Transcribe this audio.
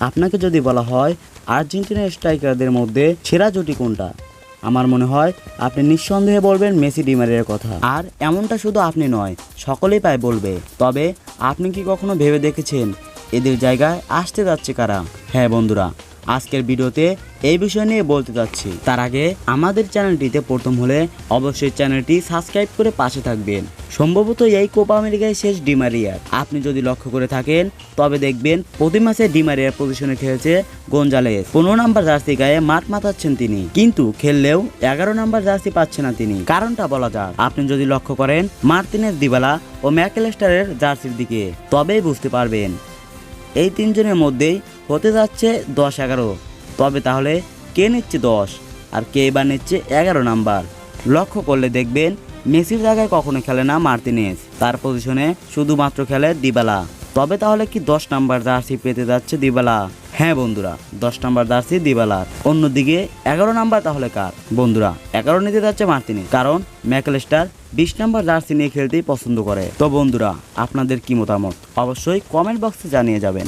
আপনাকে যদি বলা হয় আর্জেন্টিনা স্ট্রাইকারদের মধ্যে সেরা জুটি কোনটা? আমার মনে হয় আপনি নিঃসন্দেহে বলবেন মেসি ডিমারের কথা। আর এমনটা শুধু আপনি নয়, সকলেই পায় বলবে। তবে আপনি কি কখনো ভেবে দেখেছেন? এদের জায়গায় আসতে যাচ্ছে কারা? হ্যাঁ বন্ধুরা আজকের ভিডিওতে এই বিষয় নিয়ে বলতে যাচ্ছি। তার আগে আমাদের চ্যানেলটিতে প্রথম হলে অবশ্যই চ্যানেলটি সাবস্ক্রাইব করে পাশে থাকবেন। সম্ভবত এই কোপা আমেরিকায় শেষ ডিমারিয়ার আপনি যদি লক্ষ্য করে থাকেন, তবে দেখবেন প্রতি মাসে ডিমারিয়ার পজিশনে খেলেছে গঞ্জালেস। পনেরো নাম্বার জার্সি গায়ে মাঠ মাতাচ্ছেন তিনি, কিন্তু খেললেও এগারো নাম্বার জার্সি পাচ্ছে না তিনি। কারণটা বলা যাক। আপনি যদি লক্ষ্য করেন মার্তিনেস দিবালা ও ম্যাকেলেস্টারের জার্সির দিকে। তবেই বুঝতে পারবেন, এই তিনজনের মধ্যেই হতে যাচ্ছে দশ এগারো। তবে তাহলে কে নিচ্ছে দশ? আর কে বা নিচ্ছে এগারো নাম্বার? লক্ষ্য করলে দেখবেন মেসির জায়গায় কখনো খেলে না মার্তিনেস তার পজিশনে শুধুমাত্র খেলে দিবালা। তবে তাহলে কি দশ নাম্বার জার্সি পেতে যাচ্ছে দিবালা? হ্যাঁ বন্ধুরা, দশ নাম্বার জার্সি দিবালার। অন্যদিকে এগারো নাম্বার তাহলে কার? বন্ধুরা, এগারো নিতে যাচ্ছে মার্তিনেস কারণ ম্যাকলেস্টার বিশ নাম্বার জার্সি নিয়ে খেলতেই পছন্দ করে। তো বন্ধুরা, আপনাদের কি মতামত? অবশ্যই কমেন্ট বক্সে জানিয়ে যাবেন।